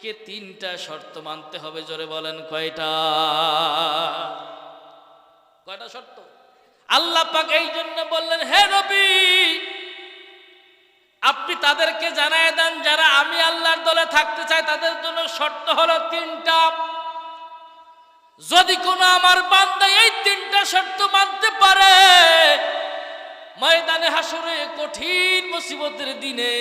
কে তিনটা শর্ত মানতে হবে, জোরে বলেন কয়টা? কয়টা শর্ত? আল্লাহ পাক এই জন্য বললেন, হে রবি আপনি তাদেরকে জানায় দেন, যারা আমি আল্লাহর দলে থাকতে চাই, তাদের জন্য শর্ত হলো তিনটা। যদি কোনো আমার বান্দা এই তিনটা শর্ত মানতে পারে, ময়দানে হাসরে কঠিন মুসিবতের দিনে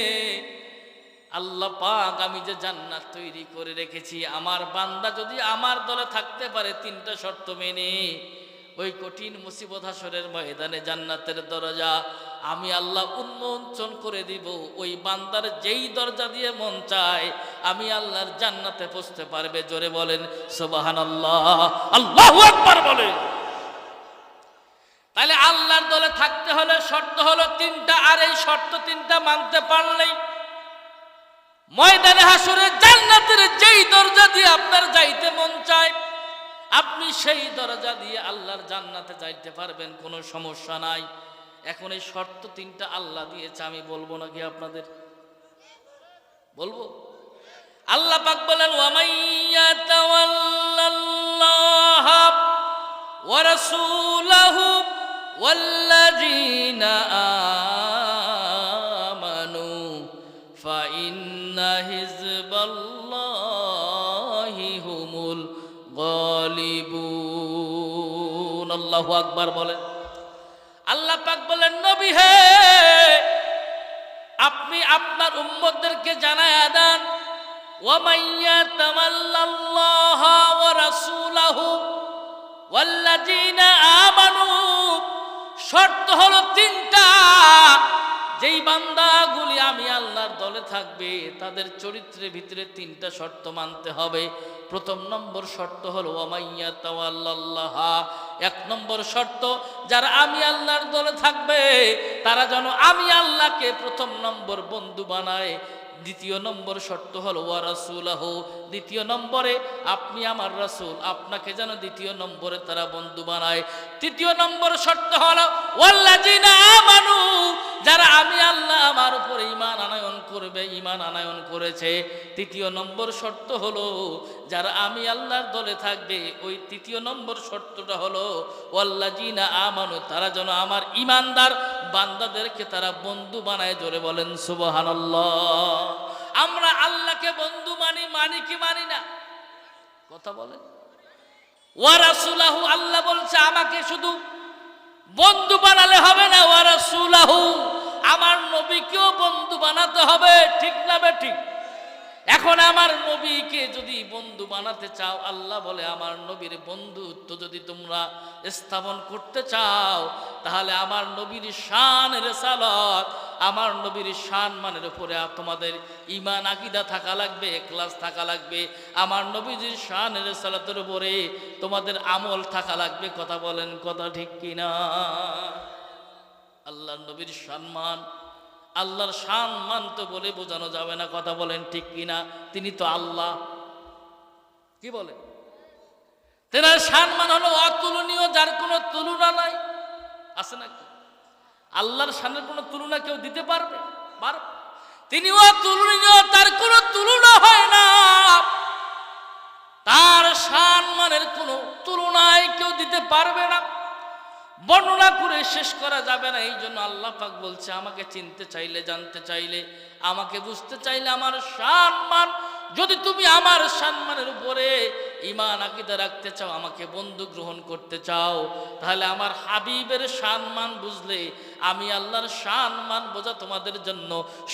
আল্লাহ পাক, আমি যে জান্নাত তৈরি করে রেখেছি, আমার বান্দা যদি আমার দলে থাকতে পারে, তিনটা শর্ত মেনে। ওই কঠিন মুসিবত হাসরের ময়দানে জান্নাতের দরজা আমি আল্লাহ উন্মোচন করে দিব। ওই বান্দার যেই দরজা দিয়ে মন চায়, আমি আল্লাহর জান্নাতে পৌঁছতে পারবে। জোরে বলেন সুবাহান আল্লাহ আল্লাহ একবার বলেন। তাহলে আল্লাহর দলে থাকতে হলে শর্ত হলো তিনটা, আর এই শর্ত তিনটা মানতে পারলেই ময়দানে হাসরে জান্নাতের যেই দরজা দিয়ে আপনার যাইতে মন চায়, আপনি সেই দরজা দিয়ে আল্লাহর জান্নাতে যাইতে পারবেন, কোনো সমস্যা নাই। এখন এই শর্ত তিনটা আল্লাহ দিয়েছে, আমি বলব নাকি আপনাদের? বলব? আল্লাহ পাক বলেন ওয়ামাইয়া তাওয়াল্লাল্লাহ ওয়া রাসূলাহু ওয়াল্লাযীনা আল্লাহু আকবার বলেন। আল্লাহ পাক বলেন, নবী হে, আপনি আপনার উম্মতদেরকে জানায় দেন ওয়ামাইয়া তামাল্লাল্লাহ ওয়া রাসূলাহু ওয়াল্লাযিনা আমানু শর্ত হলো তিনটা। যেই বান্দাগুলি আমি আল্লাহর দলে থাকবে, তাদের চরিত্রের ভিতরে তিনটা শর্ত মানতে হবে। প্রথম নম্বর শর্ত হলো ওমাইয়া তাওয়াল্লাহ এক নম্বর শর্ত, যারা আমি আল্লাহর দলে থাকবে, তারা যেন আমি আল্লাহকে প্রথম নম্বর বন্ধু বানায়। দ্বিতীয় নম্বর শর্ত হল, ওয়া রাসূলাহু দ্বিতীয় নম্বরে, আপনি আমার রাসূল আপনাকে যেন দ্বিতীয় নম্বরে তারা বন্ধু বানায়। তৃতীয় নম্বর শর্ত হল আমানু যারা আমি আল্লাহ আমার উপরে ইমান আনায়ন করবে ইমান আনায়ন করেছে। তৃতীয় নম্বর শর্ত হলো, যারা আমি আল্লাহর দলে থাকবে, ওই তৃতীয় নম্বর শর্তটা হলো, ওয়াল্লাযিনা আমানু তারা যেন আমার ঈমানদার বান্দাদেরকে তারা বন্ধু বানায় জোরে বলেন সুবহান আমরা আল্লাহকে বন্ধু মানি মানি কি মানি না? কথা বলেন। ওয়ারাসুলাহু আল্লাহ বলছে, আমাকে শুধু বন্ধু বানালে হবে না ওয়ারাসুলাহু আমার নবীকেও বন্ধু বানাতে হবে। ঠিক না বে ঠিক? এখন আমার নবীকে যদি বন্ধু বানাতে চাও, আল্লাহ বলে, আমার নবীর বন্ধুত্ব যদি তোমরা স্থাপন করতে চাও, তাহলে আমার নবীর শান রেসালত, আমার নবীর শান মানের উপরে তোমাদের ইমান আকিদা থাকা লাগবে ক্লাস থাকা লাগবে, আমার নবীর শান রেসালতের উপরে তোমাদের আমল থাকা লাগবে। কথা বলেন, কথা ঠিক কিনা? আল্লাহর নবীর সম্মান আল্লাহর সম্মান তো বলে বোঝানো যাবে না, কথা বলেন ঠিক কিনা? তিনি তো আল্লাহ। কি বলেন? তেনার সম্মান হলো অতুলনীয়, যার কোনো তুলনা নাই। আছে নাকি আল্লাহর শানের কোনো তুলনা কেউ দিতে পারবে? পারবে তিনি অতুলনীয়, তার কোনো তুলনা হয় না। তার সম্মানের কোনো তুলনায় কেউ দিতে পারবে না। বর্ণনা করে শেষ করা যাবে না। এই জন্য আল্লাহ পাক বলছে, আমাকে চিনতে চাইলে, জানতে চাইলে, আমাকে বুঝতে চাইলে আমার সম্মান। যদি তুমি আমার সম্মানের উপরে ইমান আকিদা রাখতে চাও, আমাকে বন্ধু গ্রহণ করতে চাও, তাহলে আমার হাবিবের সম্মান বুঝলে আমি আল্লাহর সম্মান বোঝা তোমাদের জন্য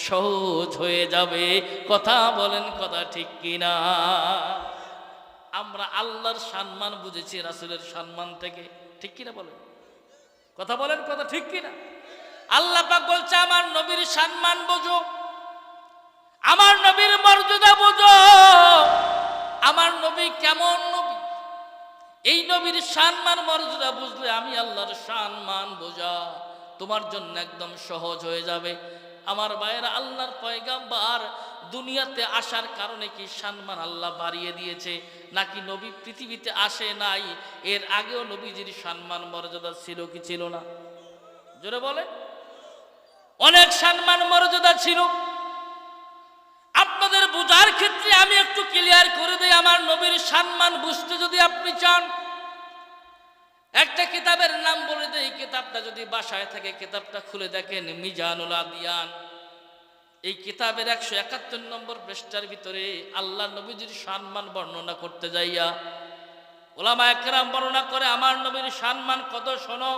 সহজ হয়ে যাবে। কথা বলেন কথা ঠিক কিনা? আমরা আল্লাহর সম্মান বুঝেছি, রাসুলের সম্মান থেকে। ঠিক কিনা বলেন? কথা বলেন কথা ঠিক কিনা? আল্লাহ পাক বলছে, আমার নবীর সম্মান বোঝো, আমার নবীর মর্যাদা বোঝো। আমার নবী কেমন নবী? এই নবীর সম্মান, মর্যাদা বুঝলে আমি আল্লাহর সম্মান বোঝা। তোমার জন্য একদম সহজ হয়ে যাবে। আমার ভাইয়েরা, আল্লাহর পয়গাম্বার দুনিয়াতে আসার কারণে কি সম্মান আল্লাহ বাড়িয়ে দিয়েছে? নাকি নবী পৃথিবীতে আসে নাই? এর আগেও নবীজির সম্মান মর্যাদা ছিল কি ছিল না? জোরে বলে অনেক সম্মান মর্যাদা ছিল। আপনাদের বোঝার ক্ষেত্রে আমি একটু ক্লিয়ার করে দেয় আমার নবীর সম্মান বুঝতে যদি আপনি চান। একটা কিতাবের নাম বলে দেই, কিতাবটা যদি বাসায় থাকে, কিতাবটা খুলে দেখেন, মিজানুল আদিয়ান। এই কিতাবের একশো একাত্তর নম্বর পৃষ্ঠার ভিতরে আল্লাহ নবীজির সম্মান বর্ণনা করতে যাইয়া ওলামা একরাম বর্ণনা করে, আমার নবীর সম্মান কত শোনো?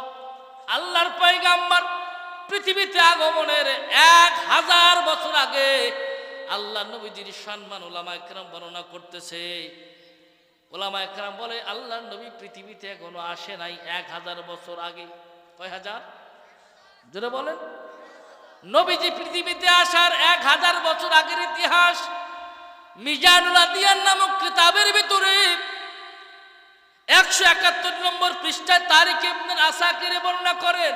আল্লাহর পয়গাম্বার পৃথিবীতে আগমনের এক হাজার বছর আগে আল্লাহ নবীজির সম্মান ওলামা একরাম বর্ণনা করতেছে। ওলামা একরাম বলে আল্লাহ নবী পৃথিবীতে এখনও আসে নাই এক হাজার বছর আগে। কয় হাজার? জোরে বলেন। নবীজি পৃথিবীতে আসার এক হাজার বছর আগের ইতিহাস, মিজানুল আদিয়ান নামক কিতাবের ভিতরে একশো একাত্তর নম্বর পৃষ্ঠায় তারিখ ইবনুল আসাকিরে বর্ণনা করেন,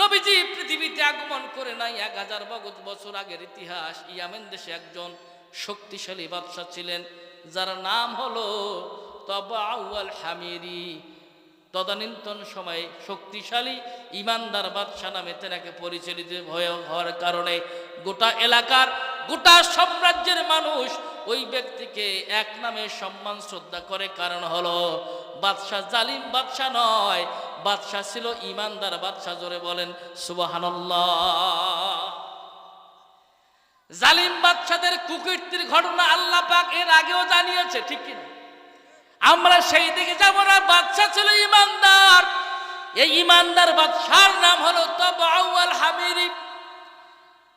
নবীজি পৃথিবীতে আগমন করে নাই এক হাজার বছর আগের ইতিহাস। ইয়ামেন দেশে একজন শক্তিশালী বাদশাহ ছিলেন, যার নাম হলো তবাউল হামিরি। তদানীন্তন সময়ে শক্তিশালী ইমানদার বাদশাহ নামে তেনাকে পরিচালিত হওয়ার কারণে গোটা এলাকার গোটা সাম্রাজ্যের মানুষ ওই ব্যক্তিকে এক নামে সম্মান, শ্রদ্ধা করে। কারণ হলো, বাদশাহ জালিম বাদশাহ নয়, বাদশাহ ছিল ইমানদার বাদশাহ, জোরে বলেন, সুবহানাল্লাহ। জালিম বাদশাদের কুকীর্তির ঘটনা আল্লাহ পাক এর আগেও জানিয়েছে, ঠিক কিনা? আমরা সেই দিকে যাব না বাদশা ছিল ইমানদার। এই ইমানদার বাদশার নাম হলো তবাউল হামিরি।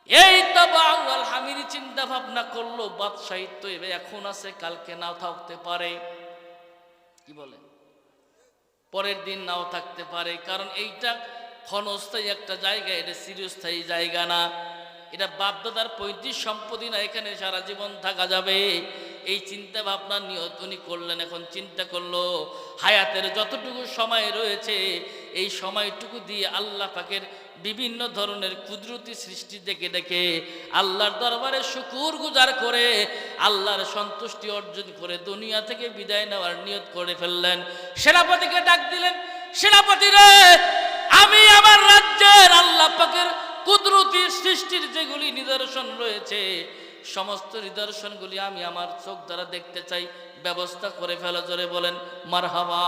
এই তবাউল হামিরি চিন্তা ভাবনা করল, বাদশাহী তো এখন আছে, কালকে নাও থাকতে পারে। কি বলে? পরের দিন নাও থাকতে পারে, কারণ এইটা ক্ষণস্থায়ী একটা জায়গা, এটা চিরস্থায়ী জায়গা না। এটা বাপদাদার পৈতৃক সম্পত্তি না, এখানে সারা জীবন থাকা যাবে। এই চিন্তা ভাবনা নিয়ত উনি করলেন, এখন চিন্তা করল, হায়াতের যতটুকু সময় রয়েছে, এই সময়টুকু দিয়ে আল্লাহ পাকের বিভিন্ন ধরনের কুদরতি সৃষ্টি দেখে দেখে আল্লাহর দরবারে শুকুর গুজার করে আল্লাহর সন্তুষ্টি অর্জন করে দুনিয়া থেকে বিদায় নেওয়ার নিয়ত করে ফেললেন। সেনাপতিকে ডাক দিলেন, সেনাপতি রে, আমি আমার রাজ্যের আল্লাহ পাকের কুদরতি সৃষ্টির যেগুলি নিদর্শন রয়েছে সমস্ত নিদর্শনগুলি আমি আমার চোখ দ্বারা দেখতে চাই, ব্যবস্থা করে ফেলা, জোরে বলেন, মারহাবা।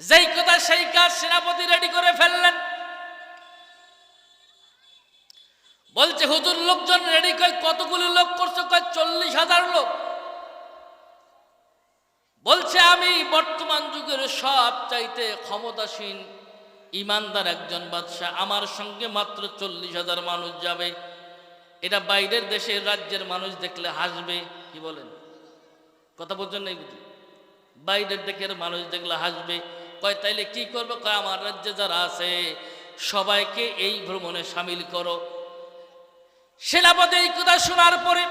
যেই কথা সেই কাজ সেনাপতি রেডি করে ফেললেন। বলছে, হুজুর, লোকজন রেডি কয়, কতগুলি লোক করছে? কয়, চল্লিশ হাজার লোক। বলছে, আমি বর্তমান যুগের সব চাইতে ক্ষমতাসীন ইমানদার একজন বাদশাহ, আমার সঙ্গে মাত্র চল্লিশ হাজার মানুষ যাবে। এটা বাইরের দেশের রাজ্যের মানুষ দেখলে হাসবে, কি বলেন? কথা বলছেন নাই বুঝি? বাইরের দেশের মানুষ দেখলে হাসবে। কয়, তাইলে কি করব? কয়, আমার রাজ্যে যারা আছে, সবাইকে এই ভ্রমণে সামিল করো। সেনাপতি এই কথা শোনার পরে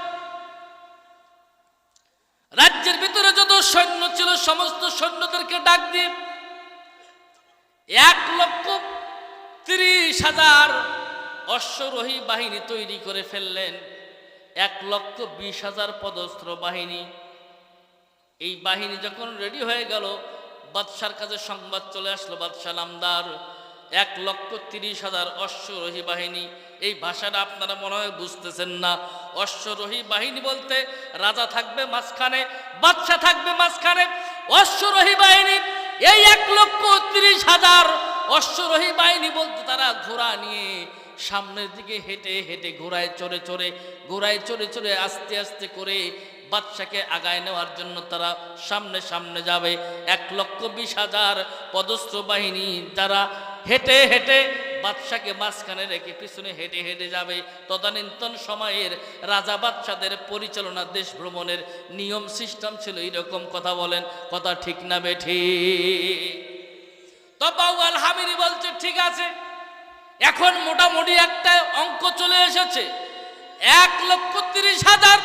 রাজ্যের ভিতরে যত সৈন্য ছিল, সমস্ত সৈন্যদেরকে ডাক দিয়ে এক লক্ষ তিরিশ হাজার অশ্বরোহী বাহিনী তৈরি করে ফেললেন। এক লক্ষ বিশ হাজার পদস্ত্র বাহিনী। এই বাহিনী যখন রেডি হয়ে গেল, বাদশার কাছে সংবাদ চলে আসলো, বাদশাহ নামদার। এক লক্ষ তিরিশ হাজার অশ্বরোহী বাহিনী। এই ভাষাটা আপনারা মনে হয় বুঝতেছেন না। অশ্বরোহী বাহিনী বলতে রাজা থাকবে মাঝখানে বাদশা থাকবে মাঝখানে। অশ্বরোহী বাহিনী এই এক লক্ষ তিরিশ হাজার অশ্বরোহী বাহিনী বলতে, তারা ঘোড়া নিয়ে সামনের দিকে হেঁটে হেঁটে ঘোড়ায় চড়ে চড়ে, ঘোড়ায় চড়ে চড়ে আস্তে আস্তে করে বাদশাকে আগায় নেওয়ার জন্য তারা সামনে সামনে যাবে। এক লক্ষ বিশ হাজার পদস্থ বাহিনী তারা হেঁটে হেঁটে বাদশাকে মাঝখানে রেখে পিছনে হেঁটে হেঁটে যাবে। তদানীন্তন সময়ের রাজা বাদশাদের পরিচালনা দেশ ভ্রমণের নিয়ম, সিস্টেম ছিল এইরকম। কথা বলেন, কথা ঠিক না বেঠি? তবাউল হামিরি বলছে, ঠিক আছে, এখন মোটামুটি একটা অঙ্ক চলে এসেছে। এক লক্ষ তিরিশ হাজার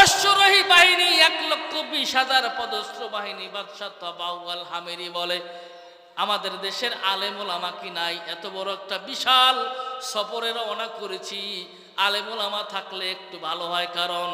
অশ্বরোহী বাহিনী, এক লক্ষ বিশ হাজার পদস্ত্র বাহিনী, বাদশাহ তবাউল হামিরি বলে। আমাদের দেশের আলেমুল আমাকি নাই? এত বড় একটা বিশাল সফরের রওনা করেছি। আলেমুল আমা থাকলে একটু ভালো হয়, কারণ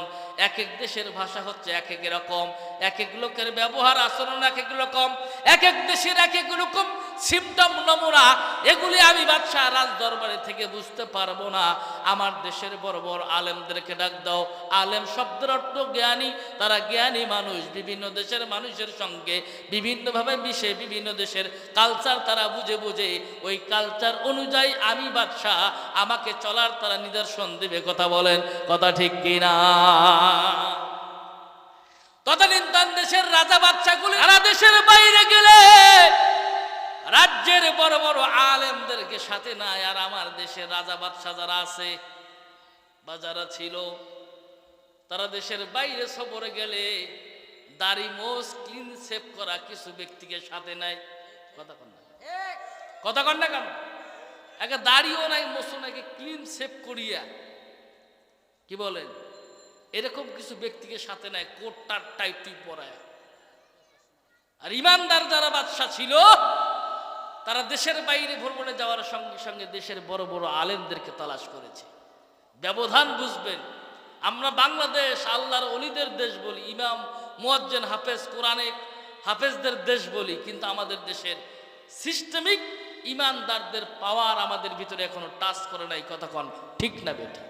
এক এক দেশের ভাষা হচ্ছে এক এক রকম এক এক লোকের ব্যবহার, আচরণ এক এক রকম এক এক দেশের এক এক রকম সিমটম নমুনা, এগুলি আমি বাদশাহ রাজ দরবারে থেকে বুঝতে পারব না। আমার দেশের বড় বড় আলেমদেরকে ডাক দাও। আলেম শব্দের অর্থ জ্ঞানী। তারা জ্ঞানী মানুষ, বিভিন্ন দেশের মানুষের সঙ্গে বিভিন্নভাবে মিশে বিভিন্ন দেশের কালচার তারা বুঝে বুঝে। ওই কালচার অনুযায়ী আমি বাদশাহ, আমাকে চলার তারা নিদর্শন দেবে, কথা বলেন, কথা ঠিক কিনা? তদানীন্তন দেশের রাজা বাচ্চাগুলি সারা দেশের বাইরে গেলে, রাজ্যের বড় বড় আলেমদেরকে সাথে নাই আর আমার দেশের রাজা বাদশাহ যারা আছে, বা যারা ছিল, তারা দেশের বাইরে সফরে গেলে দাড়ি মোস ক্লিন সেভ করা কিছু ব্যক্তিকে সাথে নাই। কথা কন না কথা কন না কেন? একে দাড়িও নাই মোসও নাকি ক্লিন সেভ করিয়া। কি বলেন? এরকম কিছু ব্যক্তিকে সাথে নেয়, কোটটার টাইপটি পরায়। আর ইমানদার যারা বাদশা ছিল, তারা দেশের বাইরে ভ্রমণে যাওয়ার সঙ্গে সঙ্গে দেশের বড় বড় আলেমদেরকে তালাশ করেছে। ব্যবধান বুঝবেন, আমরা বাংলাদেশ আল্লাহর অলিদের দেশ বলি, ইমাম, মুয়াজ্জেন, হাফেজ, কোরআনে হাফেজদের দেশ বলি, কিন্তু আমাদের দেশের সিস্টেমিক ইমানদারদের পাওয়ার আমাদের ভিতরে এখনও টাচ করে নাই, কথা কন, ঠিক না বেটা?